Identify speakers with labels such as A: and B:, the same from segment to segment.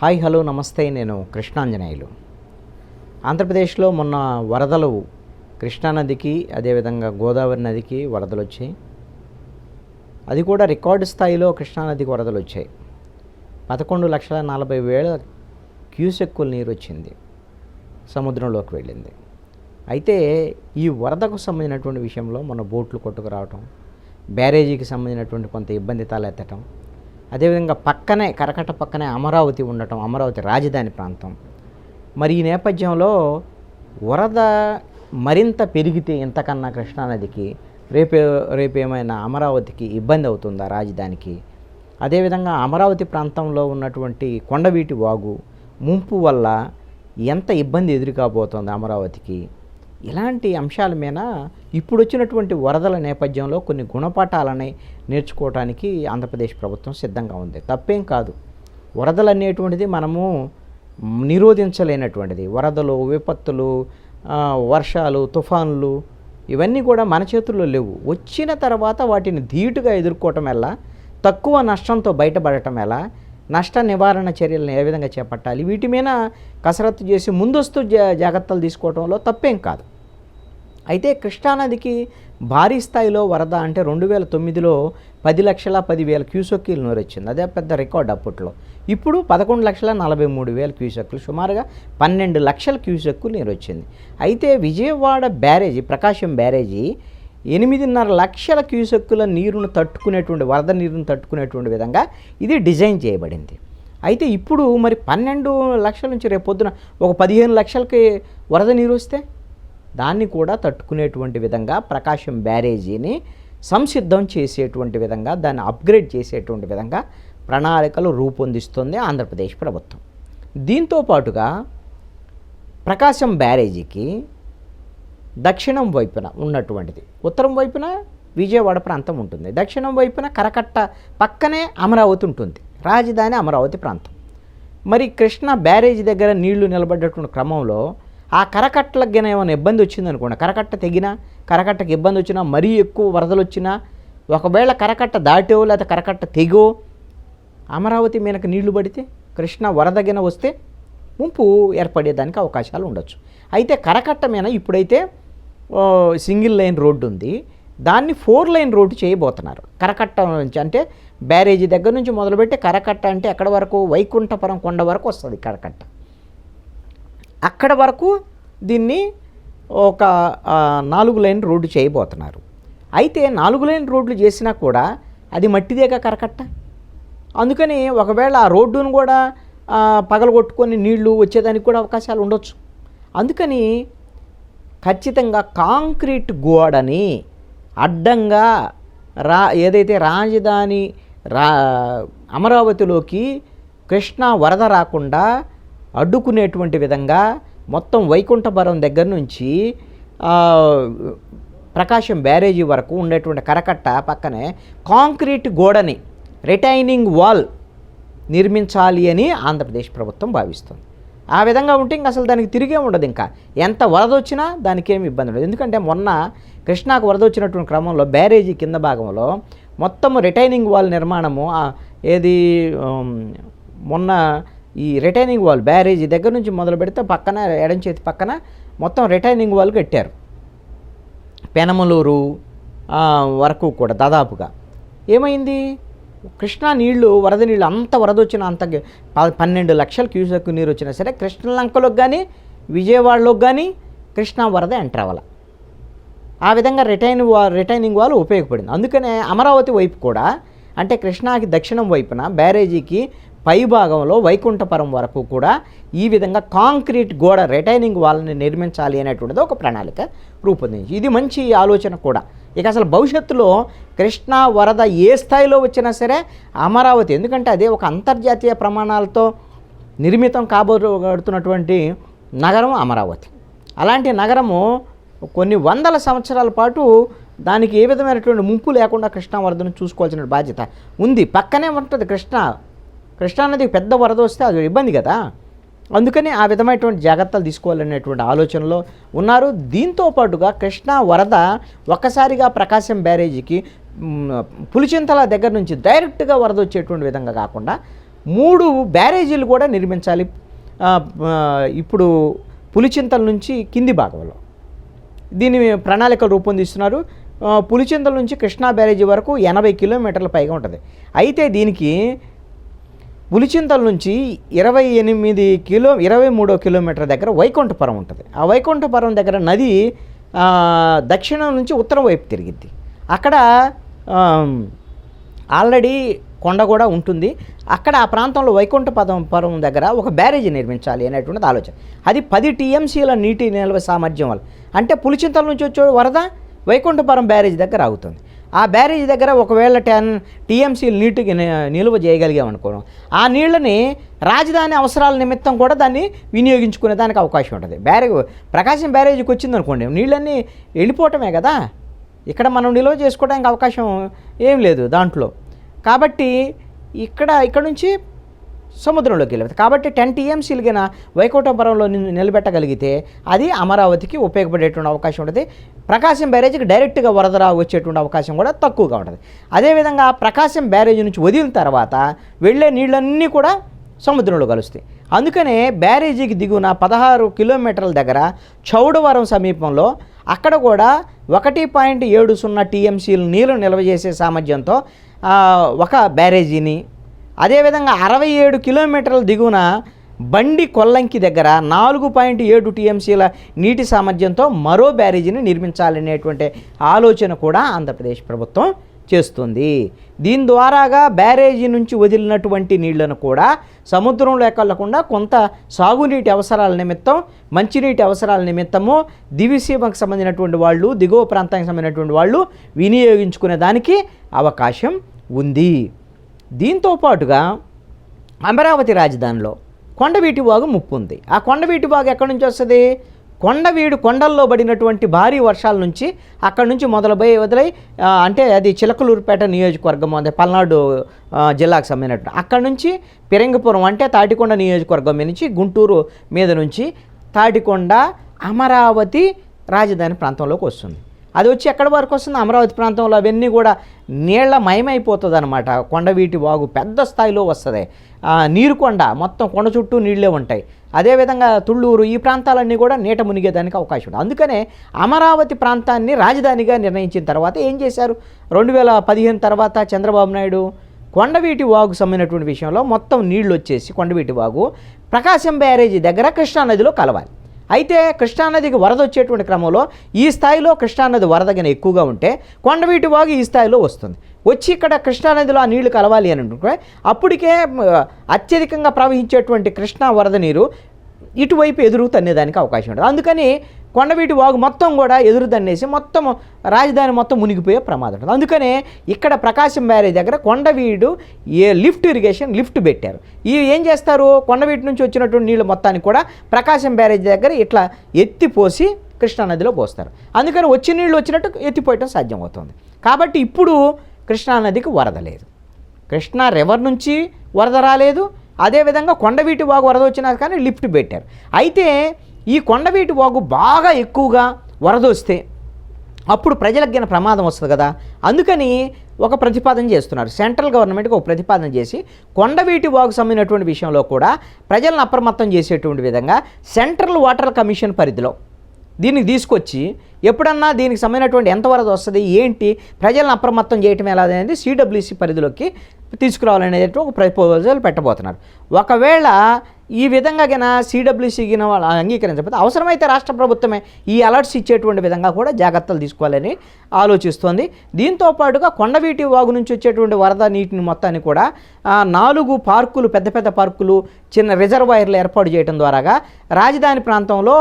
A: Hi hello నమస్తే నేను కృష్ణాంజనేయులు. ఆంధ్రప్రదేశ్లో మొన్న వరదలు కృష్ణానదికి అదేవిధంగా గోదావరి నదికి వరదలు వచ్చాయి అది కూడా రికార్డు స్థాయిలో కృష్ణానదికి వరదలు వచ్చాయి పదకొండు లక్షల నలభై వేల క్యూసెక్కుల నీరు వచ్చింది సముద్రంలోకి వెళ్ళింది. అయితే ఈ వరదకు సంబంధించినటువంటి విషయంలో మన బోట్లు కొట్టుకురావటం బ్యారేజీకి సంబంధించినటువంటి కొంత ఇబ్బంది తలెత్తటం అదేవిధంగా పక్కనే కరకట్ట పక్కనే అమరావతి ఉండటం అమరావతి రాజధాని ప్రాంతం. మరి ఈ నేపథ్యంలో వరద మరింత పెరిగితే ఇంతకన్నా కృష్ణానదికి రేపే రేపేమైనా అమరావతికి ఇబ్బంది అవుతుందా రాజధానికి? అదేవిధంగా అమరావతి ప్రాంతంలో ఉన్నటువంటి కొండవీటి వాగు ముంపు వల్ల ఎంత ఇబ్బంది ఎదురుకాబోతోంది అమరావతికి? ఇలాంటి అంశాల మీద ఇప్పుడు వచ్చినటువంటి వరదల నేపథ్యంలో కొన్ని గుణపాఠాలని నేర్చుకోవడానికి ఆంధ్రప్రదేశ్ ప్రభుత్వం సిద్ధంగా ఉంది. తప్పేం కాదు. వరదలు అనేటువంటిది మనము నిరోధించలేనటువంటిది. వరదలు విపత్తులు వర్షాలు తుఫాన్లు ఇవన్నీ కూడా మన చేతుల్లో లేవు. వచ్చిన తర్వాత వాటిని ధీటుగా ఎదుర్కోవటం ఎలా? తక్కువ నష్టంతో బయటపడటం ఎలా? నష్ట నివారణ చర్యలను ఏ విధంగా చేపట్టాలి? వీటి మీద కసరత్తు చేసి ముందస్తు జా జాగ్రత్తలు తీసుకోవడంలో తప్పేం కాదు. అయితే కృష్ణానదికి భారీ స్థాయిలో వరద అంటే రెండు వేల తొమ్మిదిలో పది లక్షల పదివేల క్యూసెక్కులు నీరు వచ్చింది అదే పెద్ద రికార్డ్ అప్పట్లో. ఇప్పుడు పదకొండు లక్షల నలభై మూడు వేల క్యూసెక్కులు. సుమారుగా పన్నెండు లక్షల క్యూసెక్కులు నీరు వచ్చింది అయితే విజయవాడ బ్యారేజీ ప్రకాశం బ్యారేజీ ఎనిమిదిన్నర లక్షల క్యూసెక్కుల నీరును తట్టుకునేటువంటి వరద నీరును తట్టుకునేటువంటి విధంగా ఇది డిజైన్ చేయబడింది. అయితే ఇప్పుడు మరి పన్నెండు లక్షల నుంచి రేపు పొద్దున ఒక పదిహేను లక్షలకి వరద నీరు వస్తే దాన్ని కూడా తట్టుకునేటువంటి విధంగా ప్రకాశం బ్యారేజీని సంసిద్ధం చేసేటువంటి విధంగా దాన్ని అప్గ్రేడ్ చేసేటువంటి విధంగా ప్రణాళికలు రూపొందిస్తుంది ఆంధ్రప్రదేశ్ ప్రభుత్వం. దీంతో పాటుగా ప్రకాశం బ్యారేజీకి దక్షిణం వైపున ఉన్నటువంటిది ఉత్తరం వైపున విజయవాడ ప్రాంతం ఉంటుంది దక్షిణం వైపున కరకట్ట పక్కనే అమరావతి ఉంటుంది రాజధాని అమరావతి ప్రాంతం. మరి కృష్ణ బ్యారేజీ దగ్గర నీళ్ళు నిలబడ్డటువంటి క్రమంలో ఆ కరకట్టలకు గిన ఏమైనా ఇబ్బంది వచ్చిందనుకోండి కరకట్ట తెగినా కరకట్టకి ఇబ్బంది వచ్చినా మరీ ఎక్కువ వరదలు వచ్చినా ఒకవేళ కరకట్ట దాటో లేకపోతే కరకట్ట తెగో అమరావతి మీనకు నీళ్ళు పడితే కృష్ణ వరదగిన వస్తే ముంపు ఏర్పడేదానికి అవకాశాలు ఉండొచ్చు. అయితే కరకట్ట మీద ఇప్పుడైతే సింగిల్ లైన్ రోడ్డు ఉంది. దాన్ని ఫోర్ లైన్ రోడ్డు చేయబోతున్నారు. కరకట్ట నుంచి అంటే బ్యారేజీ దగ్గర నుంచి మొదలుపెట్టి కరకట్ట అంటే ఎక్కడ వరకు? వైకుంఠపురం కొండ వరకు వస్తుంది కరకట్ట. అక్కడ వరకు దీన్ని ఒక నాలుగు లైన్ రోడ్డు చేయబోతున్నారు. అయితే నాలుగు లైన్ రోడ్లు చేసినా కూడా అది మట్టిదేగా కరకట్ట. అందుకని ఒకవేళ ఆ రోడ్డును కూడా పగలగొట్టుకొని నీళ్ళు వచ్చేదానికి కూడా అవకాశాలు ఉండొచ్చు. అందుకని ఖచ్చితంగా కాంక్రీట్ గోడని అడ్డంగా రా ఏదైతే రాజధాని రా అమరావతిలోకి కృష్ణా వరద రాకుండా అడ్డుకునేటువంటి విధంగా మొత్తం వైకుంఠపురం దగ్గర నుంచి ప్రకాశం బ్యారేజీ వరకు ఉండేటువంటి కరకట్ట పక్కనే కాంక్రీట్ గోడని రిటైనింగ్ వాల్ నిర్మించాలి అని ఆంధ్రప్రదేశ్ ప్రభుత్వం భావిస్తుంది. ఆ విధంగా ఉంటే ఇంకా అసలు దానికి తిరిగే ఉండదు ఇంకా. ఎంత వరద వచ్చినా దానికి ఏమి ఇబ్బంది ఉండదు. ఎందుకంటే మొన్న కృష్ణాకు వరద వచ్చినటువంటి క్రమంలో బ్యారేజీ కింద భాగంలో మొత్తం రిటైనింగ్ వాల్ నిర్మాణము ఏది మొన్న ఈ రిటైనింగ్ వాల్ బ్యారేజీ దగ్గర నుంచి మొదలు పెడితే పక్కన ఎడం చేతి పక్కన మొత్తం రిటైనింగ్ వాల్ కట్టారు. పెనమలూరు వరకు కూడా దాదాపుగా. ఏమైంది? కృష్ణా నీళ్ళు వరద నీళ్ళు అంత వరద వచ్చిన అంత పన్నెండు లక్షల క్యూసెక్ నీరు వచ్చినా సరే కృష్ణలంకలోకి కానీ విజయవాడలోకి కానీ కృష్ణా వరద ఎంటర్ అవ్వాలి. ఆ విధంగా రిటైన్ వా రిటైనింగ్ వాల్ ఉపయోగపడింది. అందుకనే అమరావతి వైపు కూడా అంటే కృష్ణాకి దక్షిణం వైపున బ్యారేజీకి పై భాగంలో వైకుంఠపురం వరకు కూడా ఈ విధంగా కాంక్రీట్ గోడ రిటైనింగ్ వాళ్ళని నిర్మించాలి అనేటువంటిది ఒక ప్రణాళిక రూపొందించి ఇది మంచి ఆలోచన కూడా. ఇక అసలు భవిష్యత్తులో కృష్ణా వరద ఏ స్థాయిలో వచ్చినా సరే అమరావతి ఎందుకంటే అదే ఒక అంతర్జాతీయ ప్రమాణాలతో నిర్మితం కాబోతున్నటువంటి నగరం అమరావతి. అలాంటి నగరము కొన్ని వందల సంవత్సరాల పాటు దానికి ఏ విధమైనటువంటి ముంపు లేకుండా కృష్ణా వరదను చూసుకోవాల్సిన బాధ్యత ఉంది. పక్కనే ఉంటుంది కృష్ణ కృష్ణానదికి పెద్ద వరద వస్తే అది ఇబ్బంది కదా? అందుకని ఆ విధమైనటువంటి జాగ్రత్తలు తీసుకోవాలనేటువంటి ఆలోచనలో ఉన్నారు. దీంతో పాటుగా కృష్ణా వరద ఒక్కసారిగా ప్రకాశం బ్యారేజీకి పులిచింతల దగ్గర నుంచి డైరెక్ట్గా వరద వచ్చేటువంటి విధంగా కాకుండా మూడు బ్యారేజీలు కూడా నిర్మించాలి. ఇప్పుడు పులిచింతల నుంచి కింది భాగంలో. దీని ప్రణాళిక రూపొందిస్తున్నారు. పులిచింతల నుంచి కృష్ణా బ్యారేజీ వరకు ఎనభై కిలోమీటర్ల పైగా ఉంటుంది. అయితే దీనికి పులిచింతల నుంచి ఇరవై ఎనిమిది కిలో ఇరవై మూడో కిలోమీటర్ దగ్గర వైకుంఠపురం ఉంటుంది. ఆ వైకుంఠపురం దగ్గర నది దక్షిణం నుంచి ఉత్తరం వైపు తిరిగిద్ది. అక్కడ ఆల్రెడీ కొండ కూడా ఉంటుంది. అక్కడ ఆ ప్రాంతంలో వైకుంఠపదం పురం దగ్గర ఒక బ్యారేజీ నిర్మించాలి అనేటువంటిది ఆలోచన. అది పది టీఎంసీల నీటి నిల్వ సామర్థ్యం వల్ల. అంటే పులిచింతల నుంచి వచ్చే వరద వైకుంఠపురం బ్యారేజ్ దగ్గర ఆగుతుంది. ఆ బ్యారేజీ దగ్గర ఒకవేళ టెన్ టీఎంసీలు నీటికి నిల్వ చేయగలిగామనుకోవడం ఆ నీళ్ళని రాజధాని అవసరాల నిమిత్తం కూడా దాన్ని వినియోగించుకునే దానికి అవకాశం ఉంటుంది. బ్యారేజ్ ప్రకాశం బ్యారేజీకి వచ్చిందనుకోండి నీళ్ళన్నీ వెళ్ళిపోవటమే కదా? ఇక్కడ మనం నిల్వ చేసుకోవడానికి అవకాశం ఏం లేదు దాంట్లో. కాబట్టి ఇక్కడ ఇక్కడ నుంచి సముద్రంలోకి వెళ్ళిపోతుంది కాబట్టి టెన్ టీఎంసీలు గిన వైకుంఠపురంలో నిలబెట్టగలిగితే అది అమరావతికి ఉపయోగపడేటువంటి అవకాశం ఉంటుంది. ప్రకాశం బ్యారేజీకి డైరెక్ట్గా వరద వచ్చేటువంటి అవకాశం కూడా తక్కువగా ఉంటుంది. అదేవిధంగా ప్రకాశం బ్యారేజీ నుంచి వదిలిన తర్వాత వెళ్ళే నీళ్ళన్నీ కూడా సముద్రంలో కలుస్తాయి. అందుకనే బ్యారేజీకి దిగున పదహారు కిలోమీటర్ల దగ్గర చౌడవరం సమీపంలో అక్కడ కూడా ఒకటి పాయింట్ ఏడు సున్నా టీఎంసీలు నీరు నిల్వ చేసే సామర్థ్యంతో ఒక బ్యారేజీని అదేవిధంగా అరవై ఏడు కిలోమీటర్ల దిగువన బండి కొల్లంకి దగ్గర నాలుగు పాయింట్ ఏడు టీఎంసీల నీటి సామర్థ్యంతో మరో బ్యారేజీని నిర్మించాలనేటువంటి ఆలోచన కూడా ఆంధ్రప్రదేశ్ ప్రభుత్వం చేస్తుంది. దీని ద్వారాగా బ్యారేజీ నుంచి వదిలినటువంటి నీళ్ళను కూడా సముద్రంలో వెళ్ళకుండా కొంత సాగునీటి అవసరాల నిమిత్తం మంచినీటి అవసరాల నిమిత్తము దివిసీమకు సంబంధించినటువంటి వాళ్ళు దిగువ ప్రాంతానికి సంబంధించినటువంటి వాళ్ళు వినియోగించుకునే దానికి అవకాశం ఉంది. దీంతో పాటుగా అమరావతి రాజధానిలో కొండవీటి వాగు ముప్పు ఉంది. ఆ కొండవీటి వాగు ఎక్కడి నుంచి వస్తుంది? కొండవీడు కొండల్లో పడినటువంటి భారీ వర్షాల నుంచి అక్కడి నుంచి మొదలుపోయి వదిలై అంటే అది చిలకలూరుపేట నియోజకవర్గం అదే పల్నాడు జిల్లాకు సంబంధించినట్టు. అక్కడి నుంచి పిరంగపురం అంటే తాటికొండ నియోజకవర్గం నుంచి గుంటూరు మీద నుంచి తాటికొండ అమరావతి రాజధాని ప్రాంతంలోకి వస్తుంది. అది వచ్చి ఎక్కడి వరకు వస్తుంది అమరావతి ప్రాంతంలో అవన్నీ కూడా నీళ్ళ మయమైపోతుంది అనమాట కొండవీటి వాగు పెద్ద స్థాయిలో వస్తుంది. నీరుకొండ మొత్తం కొండ చుట్టూ నీళ్ళే ఉంటాయి. అదేవిధంగా తుళ్ళూరు ఈ ప్రాంతాలన్నీ కూడా నీట మునిగేదానికి అవకాశం ఉంది. అందుకనే అమరావతి ప్రాంతాన్ని రాజధానిగా నిర్ణయించిన తర్వాత ఏం చేశారు? రెండు వేల పదిహేను తర్వాత చంద్రబాబు నాయుడు కొండవీటి వాగు సంబంధించినటువంటి విషయంలో మొత్తం నీళ్ళు వచ్చేసి కొండవీటి వాగు ప్రకాశం బ్యారేజీ దగ్గర కృష్ణానదిలో కలవాలి. అయితే కృష్ణానదికి వరద వచ్చేటువంటి క్రమంలో ఈ స్థాయిలో కృష్ణానది వరద ఎక్కువగా ఉంటే కొండవీటి వాగు ఈ స్థాయిలో వస్తుంది. వచ్చి ఇక్కడ కృష్ణానదిలో ఆ నీళ్ళు కలవాలి అని అనుకుంటే అప్పటికే అత్యధికంగా ప్రవహించేటువంటి కృష్ణా వరద నీరు ఇటువైపు ఎదురు తన్నేదానికి అవకాశం ఉంటుంది అందుకని కొండవీటి వాగు మొత్తం కూడా ఎదురు తన్నేసి మొత్తం రాజధాని మొత్తం మునిగిపోయే ప్రమాదం ఉంటుంది అందుకనే ఇక్కడ ప్రకాశం బ్యారేజ్ దగ్గర కొండవీడు ఏ లిఫ్ట్ ఇరిగేషన్ లిఫ్ట్ పెట్టారు. ఇవి ఏం చేస్తారు? కొండవీటి నుంచి వచ్చినటువంటి నీళ్ళు మొత్తాన్ని కూడా ప్రకాశం బ్యారేజ్ దగ్గర ఇట్లా ఎత్తిపోసి కృష్ణానదిలో పోస్తారు. అందుకని వచ్చే నీళ్ళు వచ్చినట్టు ఎత్తిపోయటం సాధ్యమవుతుంది. కాబట్టి ఇప్పుడు కృష్ణానదికి వరద లేదు. కృష్ణా రివర్ నుంచి వరద రాలేదు. అదేవిధంగా కొండవీటి వాగు వరద వచ్చినా కానీ లిఫ్ట్ పెట్టారు. అయితే ఈ కొండవీటి వాగు బాగా ఎక్కువగా వరద వస్తే అప్పుడు ప్రజలకు గిన ప్రమాదం వస్తుంది కదా. అందుకని ఒక ప్రతిపాదన చేస్తున్నారు. సెంట్రల్ గవర్నమెంట్కి ఒక ప్రతిపాదన చేసి కొండవీటి వాగు సమ్మినటువంటి విషయంలో కూడా ప్రజలను అప్రమత్తం చేసేటువంటి విధంగా సెంట్రల్ వాటర్ కమిషన్ పరిధిలో దీనికి తీసుకొచ్చి ఎప్పుడన్నా దీనికి సంబంధించినటువంటి ఎంత వరద వస్తుంది ఏంటి ప్రజలను అప్రమత్తం చేయటం ఎలా అనేది సిడబ్ల్యూసి పరిధిలోకి తీసుకురావాలనేది ఒక ప్రపోజల్ పెట్టబోతున్నారు. ఒకవేళ ఈ విధంగా గిన సిడబ్ల్యూసి గిన వాళ్ళు అంగీకరించకపోతే అవసరమైతే రాష్ట్ర ప్రభుత్వమే ఈ అలర్ట్స్ ఇచ్చేటువంటి విధంగా కూడా జాగ్రత్తలు తీసుకోవాలని ఆలోచిస్తోంది. దీంతో పాటుగా కొండవీటి వాగు నుంచి వచ్చేటువంటి వరద నీటిని మొత్తాన్ని కూడా నాలుగు పార్కులు పెద్ద పెద్ద పార్కులు చిన్న రిజర్వాయర్లు ఏర్పాటు చేయడం ద్వారాగా రాజధాని ప్రాంతంలో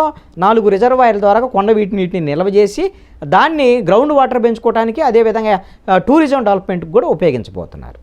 A: నాలుగు రిజర్వాయర్ల ద్వారా కొండవీటి నీటిని నిల్వ చేసి దాన్ని గ్రౌండ్ వాటర్ పెంచుకోవడానికి అదేవిధంగా టూరిజం డెవలప్మెంట్కి కూడా ఉపయోగించబోతున్నారు.